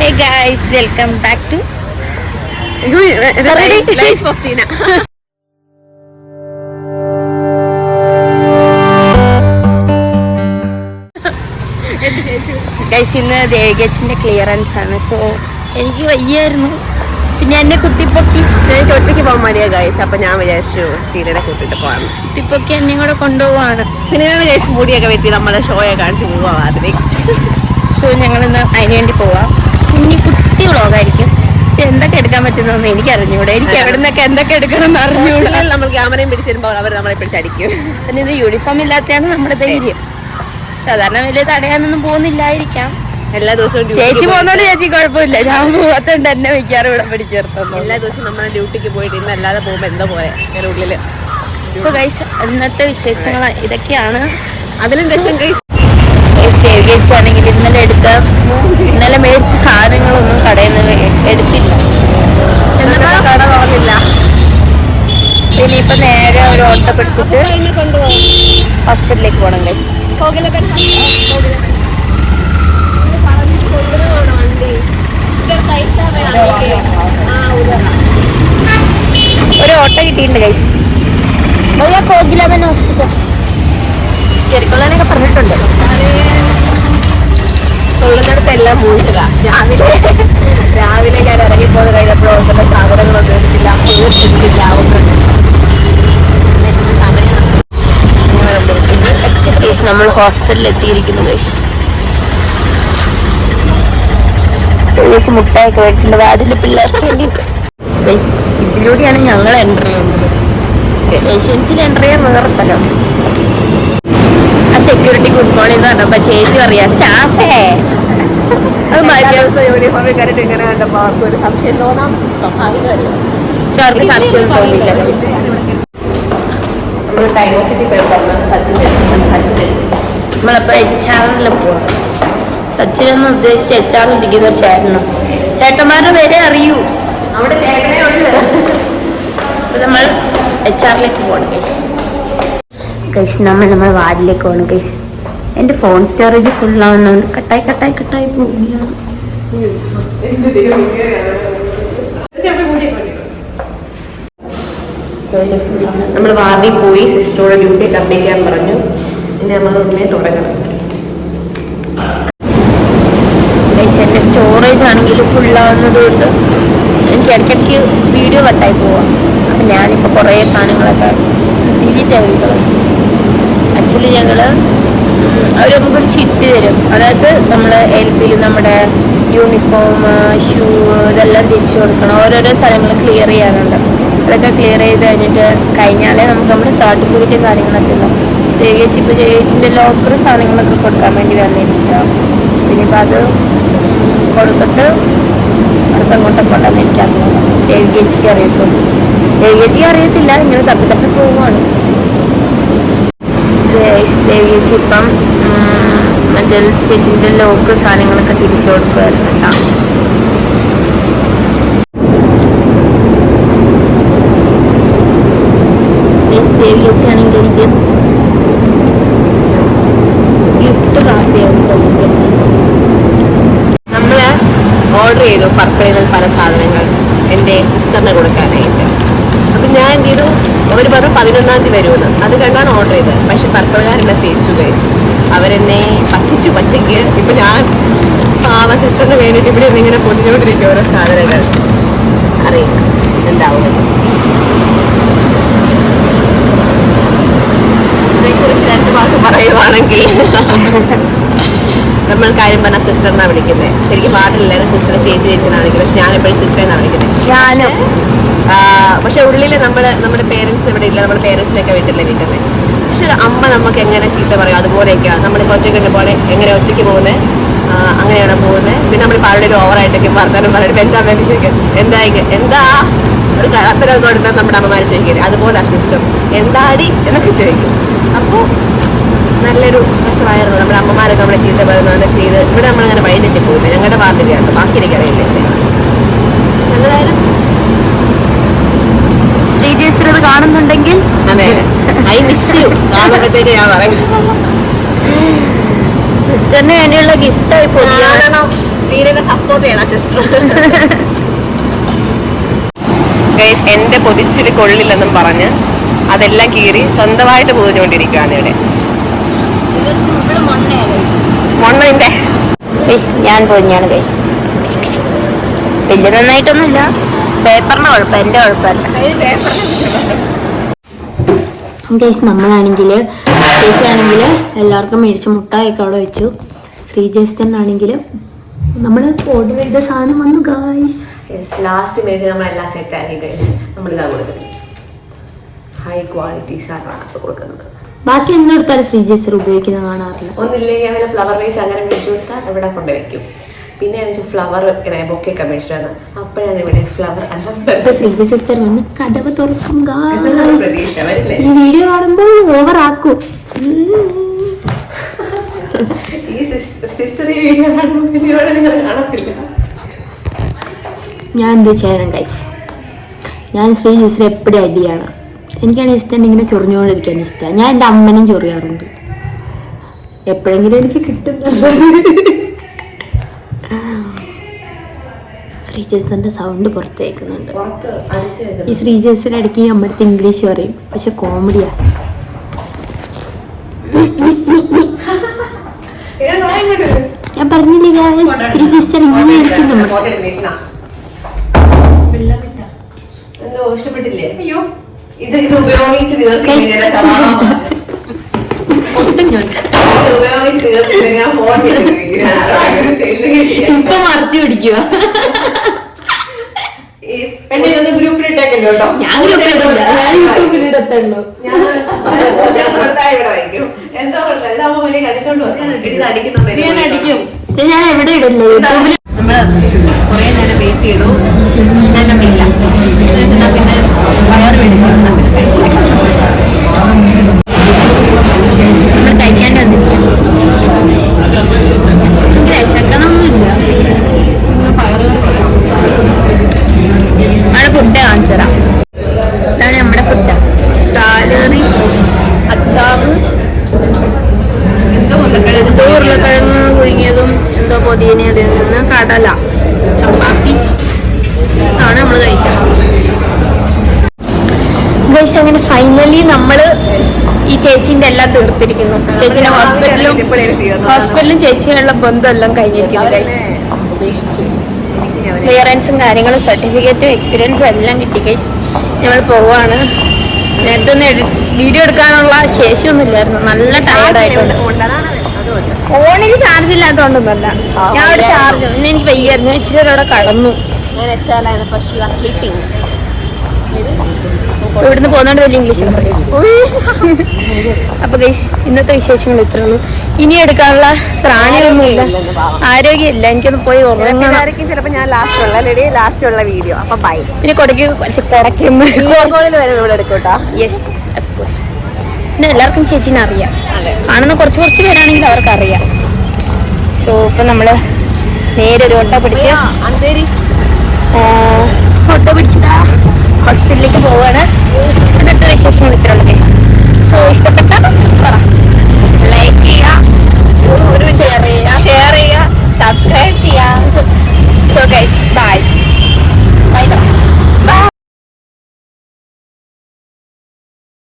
Hey guys welcome back to life of Teena guys ഇന്ന് ദേഗച്ചിന്റെ clearance ആണ്. So എനിക്ക് വയ്യായിരുന്നു. പിന്നെ എന്നെ കുത്തിപ്പൊക്കി. എനിക്ക് ഒറ്റയ്ക്ക് പോകാൻ മതിയാ ഗൈസ് അപ്പൊ ഞാൻ വിചാരിച്ചു ടീനനെ കൂട്ടിട്ട് പോകാം. കുത്തിപ്പൊക്കി എന്നെ കൂടെ കൊണ്ടുപോവാണ്. പിന്നെ ഞാൻ വിചാരിച്ചു മുടിയൊക്കെ വെട്ടി നമ്മളെ ഷോയെ കാണിച്ച് പോവാ അതിന് സോ ഞങ്ങൾ ഇന്ന് അതിന് വേണ്ടി പോവാം. കുഞ്ഞി കുട്ടി വ്ളോഗായിരിക്കും എന്തൊക്കെ എടുക്കാൻ പറ്റുന്നതെന്ന് എനിക്ക് അറിഞ്ഞൂടെ എനിക്ക് എവിടെ നിന്നൊക്കെ എന്തൊക്കെ എടുക്കണം എന്ന് അറിഞ്ഞൂടെ നമ്മൾ ക്യാമറയും പിടിച്ചിരുമ്പോൾ അവർ നമ്മളെ പിടിച്ചടിക്കും പിന്നെ ഇത് യൂണിഫോം ഇല്ലാത്തതാണ് നമ്മുടെ ധൈര്യം. സാധാരണ വലിയ തടയാനൊന്നും പോകുന്നില്ലായിരിക്കാം. എല്ലാ ദിവസവും ചേച്ചി പോകുന്നോണ്ട് ചേച്ചി കുഴപ്പമില്ല. ഞാൻ പോകാത്തോണ്ട് എന്നെ മിക്കാറും ഇവിടെ പിടിച്ചേർത്തുന്നു എല്ലാ ദിവസവും നമ്മൾ ഡ്യൂട്ടിക്ക് പോയിട്ട് ഇന്ന് അല്ലാതെ പോകുമ്പോ എന്താ പോലെ ഉള്ളിൽ സോ ഗൈസ് ഇന്നത്തെ വിശേഷങ്ങൾ ഇതൊക്കെയാണ്. അതിലും രസം ഗൈസ് ആണെങ്കിൽ ഇന്നലെ എടുത്ത ഇന്നലെ മേടിച്ച സാധനങ്ങളൊന്നും കടയിൽ നിന്ന് എടുത്തില്ല. കട തുറന്നില്ല. പിന്നെ ഇപ്പൊ നേരെ ഒരു ഓട്ടോ പിടിച്ചിട്ട് എന്നെ കൊണ്ടുപോകും ഹോസ്പിറ്റലിലേക്ക് പോകണം ഗൈസ് ഒരു ഓട്ടോ കിട്ടിയിട്ടുണ്ട് ഗൈസ് കോകിലവൻ ഹോസ്പിറ്റൽ ചെറുക്കൊള്ളാനൊക്കെ പറഞ്ഞിട്ടുണ്ട്. എല്ലാം രാവിലെ രാവിലെ ഞാൻ ഇറങ്ങിപ്പോയി കഴിഞ്ഞപ്പോൾ ഓർക്കുന്ന സാധനങ്ങളൊന്നും എടുത്തില്ല. എടുത്തില്ല ഒന്നും നമ്മൾ ഹോസ്പിറ്റലിൽ എത്തിയിരിക്കുന്നു ഗൈസ് ചേച്ചി മുട്ടായൊക്കെ മേടിച്ചിട്ടുണ്ട്. വാർഡിലെ പിള്ളേർക്ക് വേണ്ടിയിട്ട്. ഇതിലൂടെയാണ് ഞങ്ങൾ എന്റർ ചെയ്യുന്നത് പേഷ്യൻസിൽ എന്റർ ചെയ്യാൻ വേറെ സ്ഥലം. ആ സെക്യൂരിറ്റി ഗുഡ് മോർണിംഗ് എന്ന് പറഞ്ഞപ്പോ ചേച്ചി പറയാ സ്റ്റാഫേ അത് മാറ്റിയ യൂണിഫോമിൽ കണ്ടിട്ട് ഇങ്ങനെ കണ്ടപ്പോൾ അവർക്ക് ഒരു സംശയം തോന്നാം. സ്വാഭാവികമല്ലോ? പക്ഷെ അവർക്ക് സംശയം തോന്നിയില്ല guys. നമ്മൾ ടൈം ഓഫീസിൽ പോയി പറഞ്ഞു സച്ചിൻ എച്ച് ആറിൽ പോവാം. സച്ചിൻ എന്ന് ഉദ്ദേശിച്ച് എച്ച് ആറിൽ ഇരിക്കുന്ന ഒരു ചേട്ടനും. ചേട്ടന്മാരുടെ പേരെ അറിയൂ. അവിടെ ചേട്ടനെ ഉള്ളു. നമ്മൾ എച്ച് ആറിലേക്ക് പോകണം ഗൈസ് നമ്മൾ നമ്മുടെ വാർഡിലേക്ക് പോകണം ഗൈസ് എന്റെ ഫോൺ സ്റ്റോറേജ് ഫുൾ ആവുന്നുണ്ട് കട്ടായി കട്ടായി കട്ടായി പോവുകയാണ്. നമ്മൾ വാർഡിൽ പോയി സിസ്റ്ററോട് ഡ്യൂട്ടി കംപ്ലീറ്റ് ചെയ്യാൻ പറഞ്ഞു. ഇനി നമ്മൾ ഒന്നേ തുടങ്ങണം. എന്റെ എന്റെ സ്റ്റോറേജ് ആണെങ്കിൽ ഫുൾ ആവുന്നത് കൊണ്ട് എനിക്ക് ഇടയ്ക്കിടയ്ക്ക് വീഡിയോ കട്ടായി പോവാം. അപ്പം ഞാനിപ്പോൾ കുറേ സാധനങ്ങളൊക്കെ ഡിലീറ്റ് ആയി ആക്ച്വലി ഞങ്ങൾ അവർ നമുക്കൊരു ചിട്ട് തരും. അതായത് നമ്മൾ എൽ പിയിൽ നമ്മുടെ യൂണിഫോം ഷൂ ഇതെല്ലാം തിരിച്ചു കൊടുക്കണം. ഓരോരോ സ്ഥലങ്ങൾ ക്ലിയർ ചെയ്യാനുണ്ട് അതൊക്കെ ക്ലിയർ ചെയ്ത് കഴിഞ്ഞിട്ട് കഴിഞ്ഞാലേ നമുക്ക് നമ്മുടെ സർട്ടിഫിക്കറ്റും കാര്യങ്ങളൊക്കെ ഉണ്ടാവും. ചേച്ചി ഇപ്പോൾ ചേച്ചിന്റെ ലോക്കർ സാധനങ്ങളൊക്കെ കൊടുക്കാൻ വേണ്ടി വന്നിരിക്കുക പിന്നെ ഇപ്പം അത് കൊടുത്തിട്ട് അടുത്ത അങ്ങോട്ട് പോകുന്നു എൽ കെ ജിക്ക് അറിയത്തുള്ളൂ. എൽ കെ ജിക്ക് അറിയത്തില്ല. ഇങ്ങനെ തപ്പി തപ്പി പോവുകയാണ് ദേവി ചേച്ചി ഇപ്പം മറ്റേ ചേച്ചിന്റെ ലോക്ക് സാധനങ്ങളൊക്കെ തിരിച്ചു കൊടുക്കുമായിരുന്നു കേട്ടോ. Yes, ദേവി ചേച്ചിയാണെങ്കിൽ എനിക്ക് ഗിഫ്റ്റ് നമ്മൾ ഓർഡർ ചെയ്തു പർപ്പിളിൽ നിന്ന് പല സാധനങ്ങൾ. എന്റെ സിസ്റ്ററിന് കൊടുക്കാനായിട്ട്. ഞാൻ എന്ത് ചെയ്തു അവർ പറഞ്ഞു പതിനൊന്നാം തീയതി വരുമെന്ന്. അത് കണ്ടാണ് ഓർഡർ ചെയ്തത്. പക്ഷെ പർപ്പിളുകാരെന്നെ തേച്ചു ഗൈസ് അവരെന്നെ പറ്റിച്ചു പച്ചയ്ക്ക് ഇപ്പം ഞാൻ പാവ സിസ്റ്ററിന് വേണ്ടിയിട്ട് ഇവിടെ നിന്ന് ഇങ്ങനെ പൊതിഞ്ഞുകൊണ്ടിരിക്കും ഓരോ സാധനങ്ങൾ. അറിയില്ല. എന്താവും? സിസ്റ്ററെ കുറിച്ച് രണ്ട് വാക്ക് പറയുവാണെങ്കിൽ നമ്മൾ കാര്യം പറഞ്ഞ സിസ്റ്റർ എന്നാണ് വിളിക്കുന്നത് ശരിക്കും പാട്ടില്ലായിരുന്നു സിസ്റ്ററെ ചേച്ചി ചേച്ചി എന്നാണ് വിളിക്കുന്നത് പക്ഷെ ഞാനെപ്പോഴും സിസ്റ്റർ എന്നാണ് വിളിക്കുന്നത് ഞാനും. പക്ഷെ ഉള്ളിൽ നമ്മൾ നമ്മുടെ പേരൻസ് ഇവിടെ ഇല്ല നമ്മുടെ പേരൻസിനൊക്കെ വീട്ടിലെ നിൽക്കുന്നത് പക്ഷെ ഒരു അമ്മ നമുക്ക് എങ്ങനെ ചീത്ത പറയും അതുപോലെയൊക്കെ നമ്മൾ ഒറ്റയ്ക്ക് പോലെ എങ്ങനെ ഒറ്റയ്ക്ക് പോകുന്നത് അങ്ങനെയാണ് പോകുന്നത് പിന്നെ നമ്മൾ ഒരു ഓവറായിട്ടൊക്കെ വർത്തമാനം പറയുന്നത് എന്താ വേണ്ടി ചോദിക്കും? എന്താ എന്താ? ഒരു അത്തരം കൊടുത്താൽ നമ്മുടെ അമ്മമാർ ചോദിക്കരുത് അതുപോലെ അസിസ്റ്റം എന്താടി? എന്നൊക്കെ ചോദിക്കും. അപ്പോൾ നല്ലൊരു രസമായിരുന്നു. നമ്മുടെ അമ്മമാരൊക്കെ നമ്മളെ ചീത്ത നീരനെ സപ്പോർട്ട് ചെയ്യണം സിസ്റ്റർ. എന്റെ പൊതിച്ചിരി കൊള്ളില്ലെന്നും പറഞ്ഞ് അതെല്ലാം കീറി സ്വന്തമായിട്ട് പൊതിഞ്ഞുകൊണ്ടിരിക്കുകയാണ് ഇവിടെ. മൊണ്ണന്റെ ഞാൻ പൊതിഞ്ഞാണ് ഗൈസ് വലിയ നന്നായിട്ടൊന്നുമില്ല. പേപ്പറിന്റെ കുഴപ്പം എന്റെ കുഴപ്പമില്ല. ഗൈസ് നമ്മളാണെങ്കിൽ ചേച്ചിയാണെങ്കിൽ എല്ലാവർക്കും മേടിച്ച് മുട്ടായൊക്കെ അവിടെ വെച്ചു. ശ്രീജേസ്റ്റനാണെങ്കിൽ നമ്മൾ ഓർഡർ ചെയ്ത സാധനം വന്നു ഗായ്സ് ലാസ്റ്റ് മിനിറ്റ് നമ്മളെല്ലാം സെറ്റ് ആക്കി നമ്മൾ നമ്മളിതാ കൊടുക്കുന്നത്. ഹൈ ക്വാളിറ്റി സാധനമാണ് കൊടുക്കുന്നത്. ബാക്കി എന്തെടുത്താലും ശ്രീ ശ്രീജേസ്റ്റർ ഉപയോഗിക്കുന്നത് കാണാറില്ല. ഒന്നില്ലെങ്കിൽ അവരെ ഫ്ലവർ വേസ് അങ്ങനെ മേടിച്ചു കൊടുത്താൽ ഇവിടെ കൊണ്ടുവയ്ക്കും പിന്നെ വെച്ചാൽ ഫ്ലവർ ഇങ്ങനെ ബൊക്കെയൊക്കെ മേടിച്ചിട്ടാണ് അപ്പോഴാണ് ഇവിടെ ഫ്ലവർ ശ്രീജ സിസ്റ്റർ വന്ന് കടവ് തുറക്കും ഈ വീഡിയോ കാണുമ്പോൾ ഓവർ ആക്കും. ഈ സിസ്റ്റർ ഈ വീഡിയോ കാണുമ്പോൾ ഇതിലൂടെ നിങ്ങൾ കാണത്തില്ല. ഞാൻ എന്ത് ചെയ്യണം ഗൈസ് ഞാൻ ശ്രീ സിസ്റ്റർ എപ്പോഴും അടിയാണ്. എനിക്കാണ് ഇഷ്ടം ഇങ്ങനെ ചൊറിഞ്ഞുകൊണ്ടിരിക്കാൻ ഇഷ്ടമാണ് ഞാൻ എന്റെ അമ്മനും ചൊറിയാറുണ്ട്. എപ്പോഴെങ്കിലും എനിക്ക് കിട്ടുന്നുണ്ട്. ശ്രീജേസിന്റെ സൗണ്ട് പുറത്തേക്കുന്നുണ്ട്. ഈ ശ്രീജേസിന്റെ ഇടയ്ക്ക് അമ്മടുത്ത് ഇംഗ്ലീഷ് പറയും. പക്ഷെ കോമഡിയാ ഞാൻ പറഞ്ഞില്ലേ guys, ശ്രീജേസ്റ്റർ ഇങ്ങനെ ഇരിക്കും നമ്മൾ എന്തോ ഇഷ്ടപ്പെട്ടില്ലേ അയ്യോ ഇത് ഇത് ഉപയോഗിച്ച് തീർത്തില്ല ഇങ്ങനെ ഉപയോഗിച്ച് തീർത്തില്ല ഞാൻ ഫോൺ ഇപ്പൊ മറച്ചു പിടിക്കുക ഗ്രൂപ്പിലിട്ടേക്കല്ലോ ഞാൻ ഗ്രൂപ്പിലിടില്ല ഞാൻ യൂട്യൂബിലിടത്തുള്ളൂ ഞാൻ ഇവിടെ വയ്ക്കും എന്താ കൊടുത്താൽ ഇതാകുമ്പോ വലിയ കടിച്ചോണ്ട് വന്നു ഇത് അടിക്കുന്നുണ്ട് ഞാൻ അടിക്കും. പക്ഷെ ഞാൻ എവിടെ ഇടില്ല യൂട്യൂബിൽ നമ്മൾ കൊറേ നേരം വെയിറ്റ് ചെയ്തു. ഞാൻ ഇല്ല. പിന്നെ വയറ് എന്നാ പിന്നെ എന്തോ അതിൽ നിന്ന് കടല. ചപ്പാത്തി. ആണ് നമ്മൾ കഴിക്കുന്നത്. ഗൈസ് അങ്ങനെ ഫൈനലി നമ്മൾ ഈ ചേച്ചിന്റെ എല്ലാം തീർത്തിരിക്കുന്നു. ചേച്ചിന്റെ ഹോസ്പിറ്റലും ഹോസ്പിറ്റലും ചേച്ചിയുള്ള ബന്ധം എല്ലാം കഴിഞ്ഞിരിക്കുന്നു ഗൈസ് ക്ലിയറൻസും കാര്യങ്ങളും സർട്ടിഫിക്കറ്റും എക്സ്പീരിയൻസും എല്ലാം കിട്ടി ഗൈസ് ഞങ്ങൾ പോവാണ്. നേരത്തെ വീഡിയോ എടുക്കാനുള്ള ശേഷിയൊന്നും ഇല്ലായിരുന്നു നല്ല ടയർഡായിട്ടുണ്ട് ഫോണിൽ ചാർജ് ഇല്ലാത്തതുകൊണ്ടൊന്നുമല്ല ഞാൻ അവിടെ ചാർജ് പിന്നെ എനിക്ക് വയ്യായിരുന്നു ഇച്ചിരി അവിടെ കടന്നു. ഞാൻ സ്ലീപ്പിംഗ് ഇവിടുന്ന് പോകുന്നോണ്ട് വലിയ ഇംഗ്ലീഷ് അപ്പൊ ഗൈസ് ഇന്നത്തെ വിശേഷങ്ങൾ ഇത്രേ ഉള്ളൂ. ഇനി എടുക്കാനുള്ള പ്രാണിയൊന്നുമില്ല. ആരോഗ്യമില്ല. എനിക്കൊന്ന് പോയി ചിലപ്പോൾ ഞാൻ ലാസ്റ്റ് ഉള്ള ലെഡി ലാസ്റ്റ് ഉള്ള വീഡിയോ അപ്പൊ ബൈ പിന്നെ കൊടക്കി കൊടക്കി യെസ് കോഴ്സ് പിന്നെ എല്ലാവർക്കും ചേച്ചീനെ അറിയാം. കാണുന്ന കുറച്ച് കുറച്ച് പേരാണെങ്കിൽ അവർക്ക് അറിയാം. സോ ഇപ്പൊ നമ്മൾ നേരെ ഒരു ഓട്ടോ പിടിച്ച് ഓട്ടോ പിടിച്ചതാ ഹോസ്റ്റലിലേക്ക് പോവാണ്.